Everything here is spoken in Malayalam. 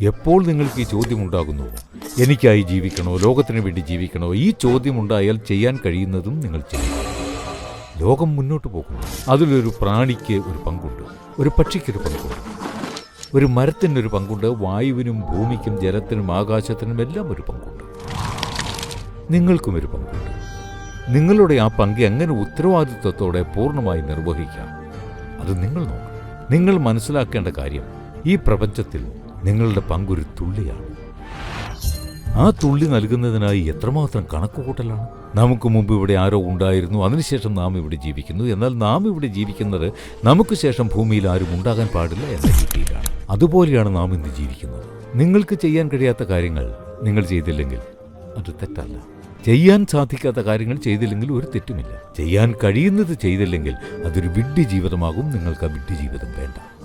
എപ്പോൾ നിങ്ങൾക്ക് ഈ ചോദ്യം ഉണ്ടാകുന്നു എനിക്കായി ജീവിക്കണോ? ലോകത്തിന് വേണ്ടി ജീവിക്കണോ? ഈ ചോദ്യം ഉണ്ടായാൽ ചെയ്യാൻ കഴിയുന്നതും നിങ്ങൾ ചെയ്യും ലോകം മുന്നോട്ട് പോകുന്നു. അതിലൊരു പ്രാണിക്ക് ഒരു പങ്കുണ്ട്. ഒരു പക്ഷിക്കൊരു പങ്കുണ്ട്. ഒരു മരത്തിനൊരു പങ്കുണ്ട്. വായുവിനും ഭൂമിക്കും ജലത്തിനും ആകാശത്തിനും എല്ലാം ഒരു പങ്കുണ്ട്. നിങ്ങൾക്കും ഒരു പങ്കുണ്ട്. നിങ്ങളുടെ ആ പങ്ക് എങ്ങനെ ഉത്തരവാദിത്വത്തോടെ പൂർണമായി നിർവഹിക്കാം? അത് നിങ്ങൾ നോക്കണം. നിങ്ങൾ മനസ്സിലാക്കേണ്ട കാര്യം ഈ പ്രപഞ്ചത്തിൽ നിങ്ങളുടെ പങ്കൊരു തുള്ളിയാണ്. ആ തുള്ളി നൽകുന്നതിനായി എത്രമാത്രം കണക്കുകൂട്ടലാണ്? നമുക്ക് മുമ്പ് ഇവിടെ ആരോ ഉണ്ടായിരുന്നു അതിനുശേഷം നാം ഇവിടെ ജീവിക്കുന്നു. എന്നാൽ നാം ഇവിടെ ജീവിക്കുന്നത് നമുക്ക് ശേഷം ഭൂമിയിൽ ആരും ഉണ്ടാകാൻ പാടില്ല എന്ന രീതിയിലാണ്. അതുപോലെയാണ് നാം ഇന്ന് ജീവിക്കുന്നത്. നിങ്ങൾക്ക് ചെയ്യാൻ കഴിയാത്ത കാര്യങ്ങൾ നിങ്ങൾ ചെയ്തില്ലെങ്കിൽ അത് തെറ്റല്ല. ചെയ്യാൻ സാധിക്കാത്ത കാര്യങ്ങൾ ചെയ്തില്ലെങ്കിൽ ഒരു തെറ്റുമില്ല. ചെയ്യാൻ കഴിയുന്നത് ചെയ്തില്ലെങ്കിൽ അതൊരു വിഡ്ഢി ജീവിതമാകും നിങ്ങൾക്ക് ആ വിഡ്ഢി ജീവിതം വേണ്ട.